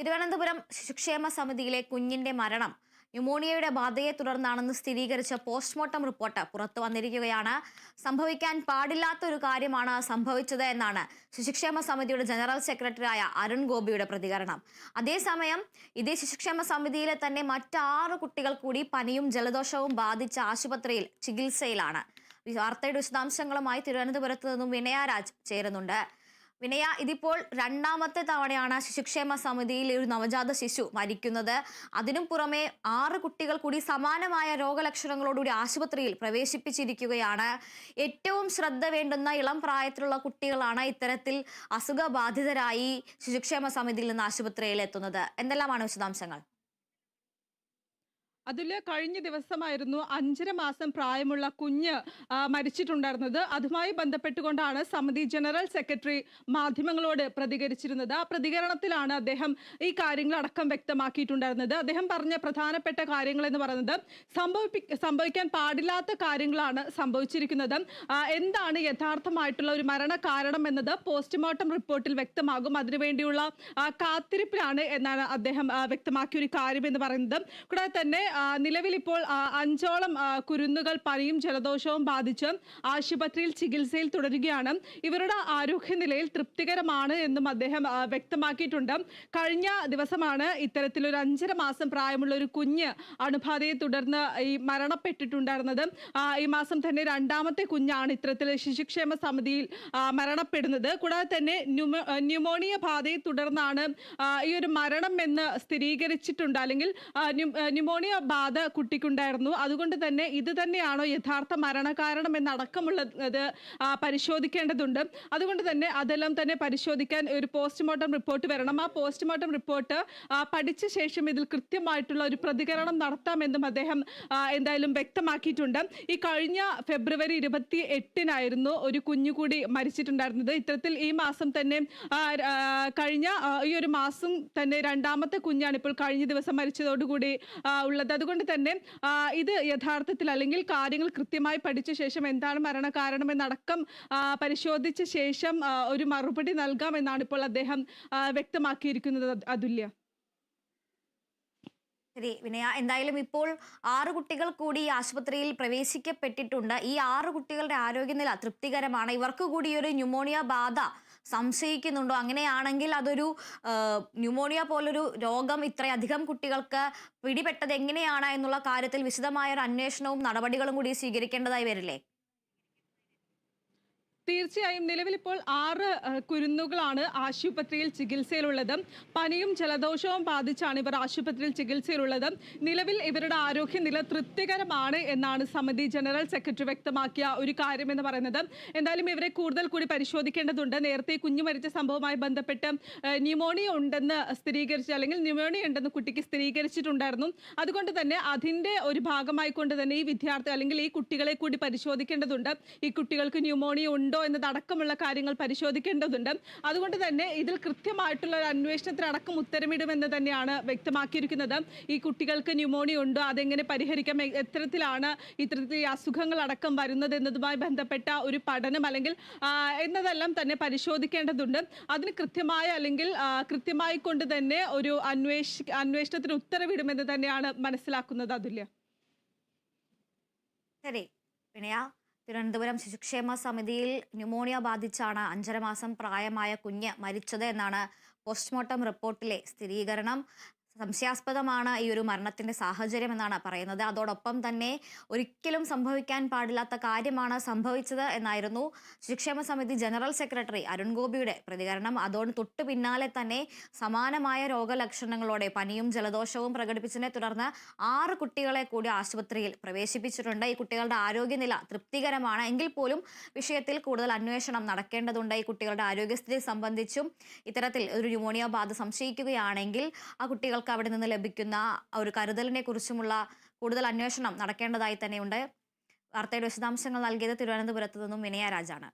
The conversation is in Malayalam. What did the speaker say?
തിരുവനന്തപുരം ശിശുക്ഷേമ സമിതിയിലെ കുഞ്ഞിന്റെ മരണം ന്യൂമോണിയയുടെ ബാധയെ തുടർന്നാണെന്ന് സ്ഥിരീകരിച്ച പോസ്റ്റ്മോർട്ടം റിപ്പോർട്ട് പുറത്തു വന്നിരിക്കുകയാണ്. സംഭവിക്കാൻ പാടില്ലാത്ത ഒരു കാര്യമാണ് സംഭവിച്ചത് എന്നാണ് ശിശുക്ഷേമ സമിതിയുടെ ജനറൽ സെക്രട്ടറിയായ അരുൺ ഗോപിയുടെ പ്രതികരണം. അതേസമയം ഇതേ ശിശുക്ഷേമ സമിതിയിലെ തന്നെ മറ്റാറ് കുട്ടികൾ കൂടി പനിയും ജലദോഷവും ബാധിച്ച ആശുപത്രിയിൽ ചികിത്സയിലാണ്. വാർത്തയുടെ വിശദാംശങ്ങളുമായി തിരുവനന്തപുരത്ത് നിന്നും വിനയരാജ് ചേരുന്നുണ്ട്. വിനയ ഇതിപ്പോൾ രണ്ടാമത്തെ തവണയാണ് ശിശുക്ഷേമ സമിതിയിൽ ഒരു നവജാത ശിശു മരിക്കുന്നത്. അതിനും പുറമെ ആറ് കുട്ടികൾ കൂടി സമാനമായ രോഗലക്ഷണങ്ങളോടുകൂടി ആശുപത്രിയിൽ പ്രവേശിപ്പിച്ചിരിക്കുകയാണ്. ഏറ്റവും ശ്രദ്ധ വേണ്ടുന്ന ഇളം പ്രായത്തിലുള്ള കുട്ടികളാണ് ഇത്തരത്തിൽ അസുഖബാധിതരായി ശിശുക്ഷേമ സമിതിയിൽ നിന്ന് ആശുപത്രിയിൽ എത്തുന്നത്. എന്തെല്ലാമാണ് വിശദാംശങ്ങൾ? അതിൽ കഴിഞ്ഞ ദിവസമായിരുന്നു അഞ്ചര മാസം പ്രായമുള്ള കുഞ്ഞ് മരിച്ചിട്ടുണ്ടായിരുന്നത്. അതുമായി ബന്ധപ്പെട്ടുകൊണ്ടാണ് സമിതി ജനറൽ സെക്രട്ടറി മാധ്യമങ്ങളോട് പ്രതികരിച്ചിരുന്നത്. ആ പ്രതികരണത്തിലാണ് അദ്ദേഹം ഈ കാര്യങ്ങൾ അടക്കം വ്യക്തമാക്കിയിട്ടുണ്ടായിരുന്നത്. അദ്ദേഹം പറഞ്ഞ പ്രധാനപ്പെട്ട കാര്യങ്ങൾ എന്ന് പറയുന്നത് സംഭവിപ്പി സംഭവിക്കാൻ പാടില്ലാത്ത കാര്യങ്ങളാണ് സംഭവിച്ചിരിക്കുന്നത്. എന്താണ് യഥാർത്ഥമായിട്ടുള്ള ഒരു മരണ കാരണം എന്നത് പോസ്റ്റ്മോർട്ടം റിപ്പോർട്ടിൽ വ്യക്തമാകും. അതിനുവേണ്ടിയുള്ള കാത്തിരിപ്പിലാണ് എന്നാണ് അദ്ദേഹം വ്യക്തമാക്കിയ ഒരു കാര്യം എന്ന് പറയുന്നത്. കൂടാതെ തന്നെ നിലവിൽ ഇപ്പോൾ അഞ്ചോളം കുരുന്നുകൾ പനിയും ജലദോഷവും ബാധിച്ച് ആശുപത്രിയിൽ ചികിത്സയിൽ തുടരുകയാണ്. ഇവരുടെ ആരോഗ്യനിലയിൽ തൃപ്തികരമാണ് എന്നും അദ്ദേഹം വ്യക്തമാക്കിയിട്ടുണ്ട്. കഴിഞ്ഞ ദിവസമാണ് ഇത്തരത്തിലൊരു അഞ്ചര മാസം പ്രായമുള്ള ഒരു കുഞ്ഞ് അണുബാധയെ തുടർന്ന് ഈ മരണപ്പെട്ടിട്ടുണ്ടായിരുന്നത്. ഈ മാസം തന്നെ രണ്ടാമത്തെ കുഞ്ഞാണ് ഇത്തരത്തിൽ ശിശുക്ഷേമ സമിതിയിൽ മരണപ്പെടുന്നത്. കൂടാതെ തന്നെ ന്യൂമോണിയ ബാധയെ തുടർന്നാണ് ഈ ഒരു മരണം എന്ന് സ്ഥിരീകരിച്ചിട്ടുണ്ട്. അല്ലെങ്കിൽ ന്യൂമോണിയ ബാധ കുട്ടിക്കുണ്ടായിരുന്നു. അതുകൊണ്ട് തന്നെ ഇത് തന്നെയാണോ യഥാർത്ഥ മരണകാരണം എന്നടക്കമുള്ള അത് പരിശോധിക്കേണ്ടതുണ്ട്. അതുകൊണ്ട് തന്നെ അതെല്ലാം തന്നെ പരിശോധിക്കാൻ ഒരു പോസ്റ്റ്മോർട്ടം റിപ്പോർട്ട് വരണം. ആ പോസ്റ്റ്മോർട്ടം റിപ്പോർട്ട് പഠിച്ച ശേഷം ഇതിൽ കൃത്യമായിട്ടുള്ള ഒരു പ്രതികരണം നടത്താമെന്നും അദ്ദേഹം എന്തായാലും വ്യക്തമാക്കിയിട്ടുണ്ട്. ഈ കഴിഞ്ഞ ഫെബ്രുവരി ഇരുപത്തി എട്ടിനായിരുന്നു ഒരു കുഞ്ഞു കൂടി മരിച്ചിട്ടുണ്ടായിരുന്നത്. ഇത്തരത്തിൽ ഈ മാസം തന്നെ കഴിഞ്ഞ ഈ ഒരു മാസം തന്നെ രണ്ടാമത്തെ കുഞ്ഞാണ് ഇപ്പോൾ കഴിഞ്ഞ ദിവസം മരിച്ചതോടുകൂടി ആ, ഉള്ളത് അതുകൊണ്ട് തന്നെ ഇത് യഥാർത്ഥത്തിൽ അല്ലെങ്കിൽ കാര്യങ്ങൾ കൃത്യമായി പഠിച്ച ശേഷം എന്താണ് മരണകാരണമെന്നടക്കം എന്നടക്കം പരിശോധിച്ച ശേഷം ഒരു മറുപടി നൽകാം എന്നാണ് ഇപ്പോൾ അദ്ദേഹം വ്യക്തമാക്കിയിരിക്കുന്നത്. അത്- അതുല്യ. ശരി വിനയ. എന്തായാലും ഇപ്പോൾ ആറ് കുട്ടികൾ കൂടി ആശുപത്രിയിൽ പ്രവേശിക്കപ്പെട്ടിട്ടുണ്ട്. ഈ ആറ് കുട്ടികളുടെ ആരോഗ്യനില തൃപ്തികരമാണ്. ഇവർക്ക് കൂടി ഒരു ന്യൂമോണിയ ബാധ സംശയിക്കുന്നുണ്ടോ? അങ്ങനെയാണെങ്കിൽ അതൊരു ന്യൂമോണിയ പോലൊരു രോഗം ഇത്രയധികം കുട്ടികൾക്ക് പിടിപെട്ടത് എങ്ങനെയാണ് എന്നുള്ള കാര്യത്തിൽ വിശദമായ ഒരു അന്വേഷണവും നടപടികളും കൂടി സ്വീകരിക്കേണ്ടതായി വരില്ലേ? തീർച്ചയായും നിലവിലിപ്പോൾ ആറ് കുരുന്നുകളാണ് ആശുപത്രിയിൽ ചികിത്സയിലുള്ളത്. പനിയും ജലദോഷവും ബാധിച്ചാണ് ഇവർ ആശുപത്രിയിൽ ചികിത്സയിലുള്ളത്. നിലവിൽ ഇവരുടെ ആരോഗ്യനില തൃപ്തികരമാണ് എന്നാണ് സമിതി ജനറൽ സെക്രട്ടറി വ്യക്തമാക്കിയ ഒരു കാര്യം എന്ന് പറയുന്നത്. എന്തായാലും ഇവരെ കൂടുതൽ കൂടി പരിശോധിക്കേണ്ടതുണ്ട്. നേരത്തെ കുഞ്ഞു മരിച്ച സംഭവവുമായി ബന്ധപ്പെട്ട് ന്യൂമോണിയ ഉണ്ടെന്ന് സ്ഥിരീകരിച്ചു അല്ലെങ്കിൽ ന്യൂമോണിയ ഉണ്ടെന്ന് കുട്ടിക്ക് സ്ഥിരീകരിച്ചിട്ടുണ്ടായിരുന്നു. അതുകൊണ്ട് തന്നെ അതിന്റെ ഒരു ഭാഗമായിക്കൊണ്ട് തന്നെ ഈ വിദ്യാർത്ഥി അല്ലെങ്കിൽ ഈ കുട്ടികളെ കൂടി പരിശോധിക്കേണ്ടതുണ്ട്. ഈ കുട്ടികൾക്ക് ന്യൂമോണിയ ഉണ്ടോ എന്നതടക്കമുള്ള കാര്യങ്ങൾ പരിശോധിക്കേണ്ടതുണ്ട്. അതുകൊണ്ട് തന്നെ ഇതിൽ കൃത്യമായിട്ടുള്ള ഒരു അന്വേഷണത്തിനടക്കം ഉത്തരമിടുമെന്ന് തന്നെയാണ് വ്യക്തമാക്കിയിരിക്കുന്നത്. ഈ കുട്ടികൾക്ക് ന്യൂമോണിയ ഉണ്ടോ? അതെങ്ങനെ പരിഹരിക്കാം? എത്തരത്തിലാണ് ഇത്തരത്തിൽ അടക്കം വരുന്നത് എന്നതുമായി ബന്ധപ്പെട്ട ഒരു പഠനം അല്ലെങ്കിൽ എന്നതെല്ലാം തന്നെ പരിശോധിക്കേണ്ടതുണ്ട്. അതിന് കൃത്യമായ അല്ലെങ്കിൽ കൃത്യമായി കൊണ്ട് തന്നെ ഒരു അന്വേഷ അന്വേഷണത്തിന് ഉത്തരവിടുമെന്ന് തന്നെയാണ് മനസ്സിലാക്കുന്നത് അതുല്യ. ശരി. വിനയ? തിരുവനന്തപുരം ശിശുക്ഷേമ സമിതിയിൽ ന്യൂമോണിയ ബാധിച്ചാണ് അഞ്ചര മാസം പ്രായമായ കുഞ്ഞ് മരിച്ചത് എന്നാണ് പോസ്റ്റ്മോർട്ടം റിപ്പോർട്ടിലെ സ്ഥിരീകരണം. സംശയാസ്പദമാണ് ഈ ഒരു മരണത്തിന്റെ സാഹചര്യം എന്നാണ് പറയുന്നത്. അതോടൊപ്പം തന്നെ ഒരിക്കലും സംഭവിക്കാൻ പാടില്ലാത്ത കാര്യമാണ് സംഭവിച്ചത് എന്നായിരുന്നു ശിക്ഷേമ സമിതി ജനറൽ സെക്രട്ടറി അരുൺ ഗോപിയുടെ പ്രതികരണം. അതോട് തൊട്ടു പിന്നാലെ തന്നെ സമാനമായ രോഗലക്ഷണങ്ങളോടെ പനിയും ജലദോഷവും പ്രകടിപ്പിച്ചതിനെ തുടർന്ന് ആറ് കുട്ടികളെ കൂടി ആശുപത്രിയിൽ പ്രവേശിപ്പിച്ചിട്ടുണ്ട്. ഈ കുട്ടികളുടെ ആരോഗ്യനില തൃപ്തികരമാണ്. എങ്കിൽ പോലും വിഷയത്തിൽ കൂടുതൽ അന്വേഷണം നടക്കേണ്ടതുണ്ട്. ഈ കുട്ടികളുടെ ആരോഗ്യസ്ഥിതി സംബന്ധിച്ചും ഇത്തരത്തിൽ ഒരു ന്യൂമോണിയ ബാധ സംശയിക്കുകയാണെങ്കിൽ ആ കുട്ടികൾക്ക് അവിടെ നിന്ന് ലഭിക്കുന്ന ഒരു കരുതലിനെ കുറിച്ചുമുള്ള കൂടുതൽ അന്വേഷണം നടക്കേണ്ടതായി തന്നെയുണ്ട്. വാർത്തയുടെ വിശദാംശങ്ങൾ നൽകിയത് തിരുവനന്തപുരത്ത് നിന്നും വിനയ രാജാണ്.